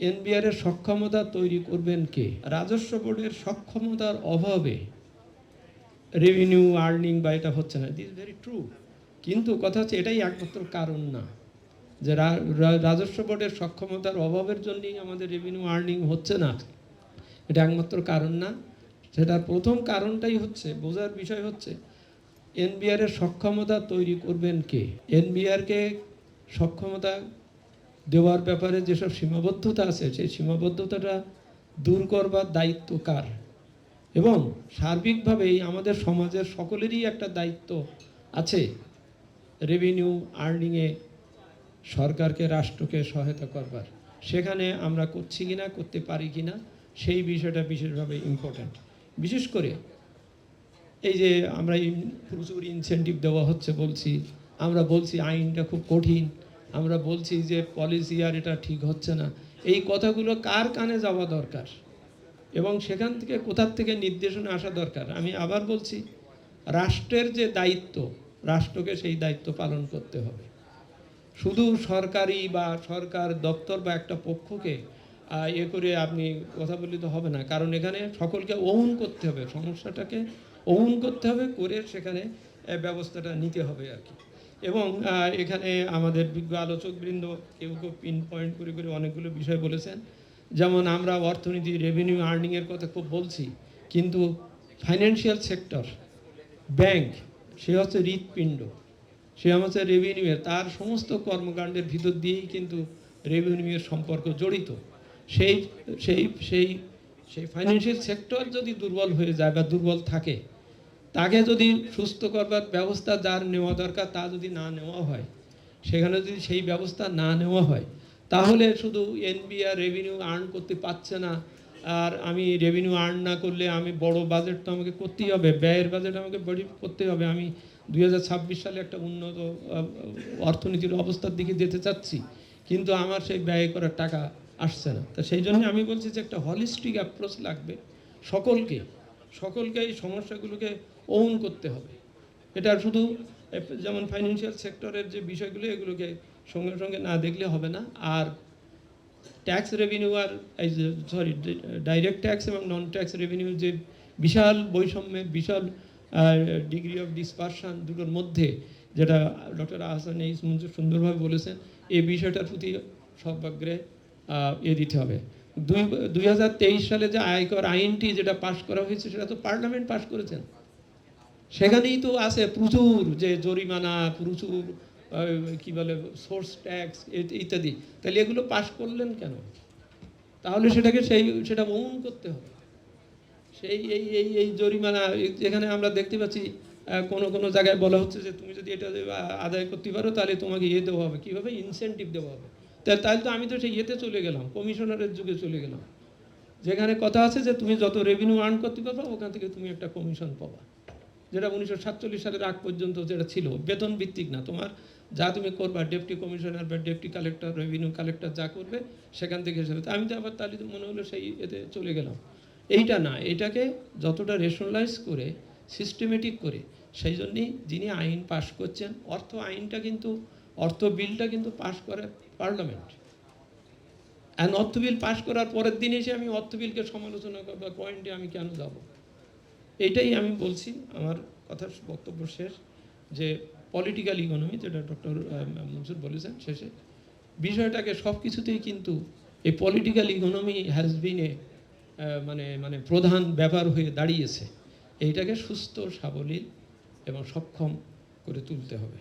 NBR এর সক্ষমতা তৈরি করবেন কে? রাজস্ব বোর্ডের সক্ষমতার অভাবে রেভিনিউ আর্নিং বা এটা হচ্ছে না। দিস ভেরি ট্রু কিন্তু কথা হচ্ছে এটাই একমাত্র কারণ না। যে রাজস্ব বোর্ডের সক্ষমতার অভাবের জন্যই আমাদের রেভিনিউ আর্নিং হচ্ছে না। এটা একমাত্র কারণ না। সেটার প্রথম কারণটাই হচ্ছে, বোঝার বিষয় হচ্ছে, এনবিআর এর সক্ষমতা তৈরি করবেন কে? এনবিআরকে সক্ষমতা দেওয়ার ব্যাপারে যেসব সীমাবদ্ধতা আছে, সেই সীমাবদ্ধতাটা দূর করবার দায়িত্ব কার? এবং সার্বিকভাবেই আমাদের সমাজের সকলেরই একটা দায়িত্ব আছে রেভিনিউ আর্নিংয়ে সরকারকে, রাষ্ট্রকে সহায়তা করবার। সেখানে আমরা করছি কি না করতে পারি কিনা, সেই বিষয়টা বিশেষভাবে ইম্পর্ট্যান্ট বিশেষ করে এই যে আমরা প্রচুর ইনসেন্টিভ দেওয়া হচ্ছে বলছি, আমরা বলছি আইনটা খুব কঠিন। আমরা বলছি যে পলিসি আর এটা ঠিক হচ্ছে না। এই কথাগুলো কার কানে যাওয়া দরকার? এবং সেখান থেকে কোথার থেকে নির্দেশনা আসা দরকার? আমি আবার বলছি, রাষ্ট্রের যে দায়িত্ব, রাষ্ট্রকে সেই দায়িত্ব পালন করতে হবে। শুধু সরকারি বা সরকার দপ্তর বা একটা পক্ষকে ইয়ে করে আপনি কথা বললে তো হবে না। কারণ এখানে সকলকে ওন করতে হবে। সমস্যাটাকে ওন করতে হবে, করে সেখানে ব্যবস্থাটা নিতে হবে আর কি। এবং এখানে আমাদের বিজ্ঞ আলোচকবৃন্দ কেউ কেউ পিন পয়েন্ট করে করে অনেকগুলো বিষয় বলেছেন। যেমন আমরা অর্থনীতি রেভিনিউ আর্নিংয়ের কথা খুব বলছি, কিন্তু ফাইন্যান্সিয়াল সেক্টর ব্যাংক সে হচ্ছে হৃৎপিণ্ড, সে হচ্ছে রেভিনিউয়ের তার সমস্ত কর্মকাণ্ডের ভিতর দিয়েই কিন্তু রেভিনিউয়ের সম্পর্ক জড়িত। সেই সেই সেই সেই ফাইন্যান্সিয়াল সেক্টর যদি দুর্বল হয়ে যায় বা দুর্বল থাকে তাকে যদি সুস্থ করবার ব্যবস্থা যার নেওয়া দরকার, তা যদি না নেওয়া হয়, সেখানে যদি সেই ব্যবস্থা না নেওয়া হয়, তাহলে শুধু এনবিআর রেভিনিউ আর্ন করতে পারছে না। আর আমি রেভিনিউ আর্ন না করলে আমি বড় বাজেট তো আমাকে করতেই হবে, ব্যয়ের বাজেট আমাকে বড়ি করতে হবে। আমি দুই হাজার ছাব্বিশ সালে একটা উন্নত অর্থনীতির অবস্থার দিকে যেতে চাচ্ছি, কিন্তু আমার সেই ব্যয় করার টাকা আসছে না। তো সেই জন্য আমি বলছি যে একটা হলিস্টিক অ্যাপ্রোচ লাগবে সকলকে। সকলকে এই সমস্যাগুলোকে ওন করতে হবে। এটা শুধু যেমন ফাইন্যান্সিয়াল সেক্টরের যে বিষয়গুলো, এগুলোকে সঙ্গে সঙ্গে না দেখলে হবে না। আর ট্যাক্স রেভিনিউ আর সরি ডাইরেক্ট ট্যাক্স এবং নন ট্যাক্স রেভিনিউ যে বিশাল বৈষম্যের, বিশাল ডিগ্রি অফ ডিসপারশন দুটোর মধ্যে, যেটা ডক্টর আহসান এই সুন্দরভাবে বলেছেন, এই বিষয়টার প্রতি সর্বাগ্রে ইয়ে দিতে হবে। দুই দুই সালে যে আয়কর আইনটি যেটা পাশ করা হয়েছে, সেটা তো পার্লামেন্ট পাশ করেছেন। সেখানেই তো আছে প্রচুর যে জরিমানা, প্রচুর কি বলে সোর্স ট্যাক্স ইত্যাদি। তাহলে এগুলো পাশ করলেন কেন? তাহলে সেটাকে সেই, সেটা বহন করতে হবে। সেই, এই এই এই জরিমানা, যেখানে আমরা দেখতে পাচ্ছি কোনো কোনো জায়গায় বলা হচ্ছে যে তুমি যদি এটা আদায় করতে পারো, তাহলে তোমাকে ইয়ে দেওয়া হবে। কীভাবে? ইনসেন্টিভ দেওয়া হবে। তাহলে তো আমি তো সেই ইয়েতে চলে গেলাম, কমিশনারের যুগে চলে গেলাম। যেখানে কথা আছে যে তুমি যত রেভিনিউ আর্ন করতে পারবে, ওখান থেকে তুমি একটা কমিশন পাবা। যেটা উনিশশো সাতচল্লিশ সালের আগ পর্যন্ত যেটা ছিল, বেতন ভিত্তিক না। তোমার যা তুমি করবা, ডেপুটি কমিশনার বা ডেপুটি কালেক্টর রেভিনিউ কালেক্টর যা করবে, সেখান থেকে হিসেবে। আমি তো আবার তাহলে মনে হলো সেই এতে চলে গেলাম। এইটা না, এটাকে যতটা রেশনালাইজ করে সিস্টেমেটিক করে, সেই জন্যই যিনি আইন পাশ করছেন, অর্থ আইনটা কিন্তু, অর্থ বিলটা কিন্তু পাশ করে পার্লামেন্ট। অ্যান্ড অর্থ বিল পাশ করার পরের দিন এসে আমি অর্থ বিলকে সমালোচনা করবার পয়েন্টে আমি কেন যাব? এইটাই আমি বলছি, আমার কথার বক্তব্য শেষ, যে পলিটিক্যাল ইকোনমি যেটা ডক্টর মনসুর বলেছেন শেষে, বিষয়টাকে সব কিছুতেই কিন্তু এই political economy has been a মানে মানে প্রধান ব্যাপার হয়ে দাঁড়িয়েছে। এইটাকে সুস্থ, সাবলীল এবং সক্ষম করে তুলতে হবে।